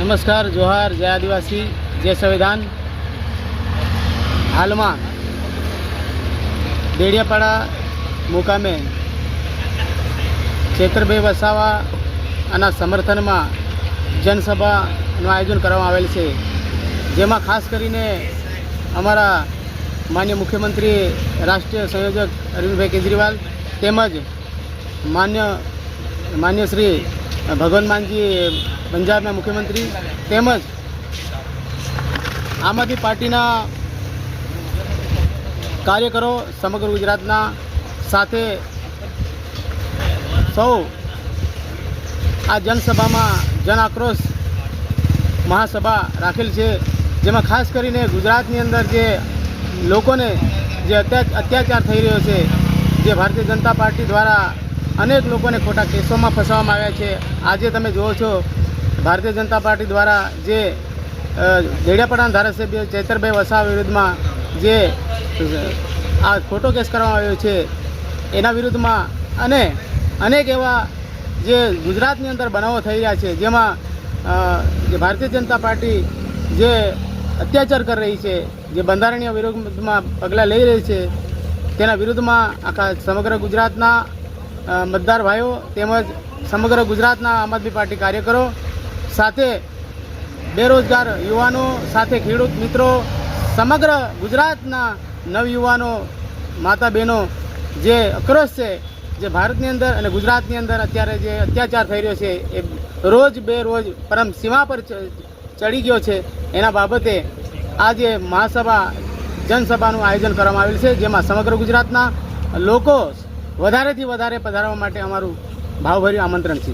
નમસ્કાર, જોહાર, જય આદિવાસી, જય સંવિધાન. હાલમાં દેડિયાપાડા મુકામે ચેતરભાઈ વસાવા આના સમર્થનમાં જનસભાનું આયોજન કરવામાં આવેલ છે. જેમાં ખાસ કરીને અમારા માન્ય મુખ્યમંત્રી, રાષ્ટ્રીય સંયોજક અરવિંદભાઈ કેજરીવાલ તેમજ માન્ય માન્ય શ્રી ભગવાન માનજી પંજાબના મુખ્યમંત્રી તેમજ આમ આદમી પાર્ટીના કાર્યકરો સમગ્ર ગુજરાતના સાથે સૌ આ જનસભામાં જન આક્રોશ મહાસભા રાખેલ છે, જેમાં ખાસ કરીને ગુજરાતની અંદર જે લોકોને જે અત્યા અત્યાચાર થઈ રહ્યો છે, જે ભારતીય જનતા પાર્ટી દ્વારા અનેક લોકોને ખોટા કેસોમાં ફસાવવામાં આવ્યા છે. આજે તમે જુઓ છો ભારતીય જનતા પાર્ટી દ્વારા જે દેડિયાપાડાના ધારાસભ્ય ચૈતરભાઈ વસાવા વિરુદ્ધમાં જે, આ ખોટો કેસ કરવામાં આવ્યો છે, એના વિરુદ્ધમાં અને અનેક એવા જે ગુજરાતની અંદર બનાવો થઈ રહ્યા છે, જેમાં જે ભારતીય જનતા પાર્ટી જે અત્યાચાર કરી રહી છે, જે બંધારણીય વિરુદ્ધમાં પગલાં લઈ રહી છે, તેના વિરુદ્ધમાં આખા સમગ્ર ગુજરાતના મતદાર ભાઈઓ તેમજ સમગ્ર ગુજરાતના આમ આદમી પાર્ટી કાર્યકરો સાથે બેરોજગાર યુવાનો સાથે ખેડૂત મિત્રો, સમગ્ર ગુજરાતના નવયુવાનો માતા બહેનો જે અક્રોશ છે, જે ભારતની અંદર અને ગુજરાતની અંદર અત્યારે જે અત્યાચાર થઈ રહ્યો છે, એ રોજ બે રોજ પરમ સીમા પર ચડી ગયો છે. એના બાબતે આજે મહાસભા, જનસભાનું આયોજન કરવામાં આવેલ છે, જેમાં સમગ્ર ગુજરાતના લોકો વધારેથી વધારે પધારવા માટે અમારું ભાવભર્યું આમંત્રણ છે.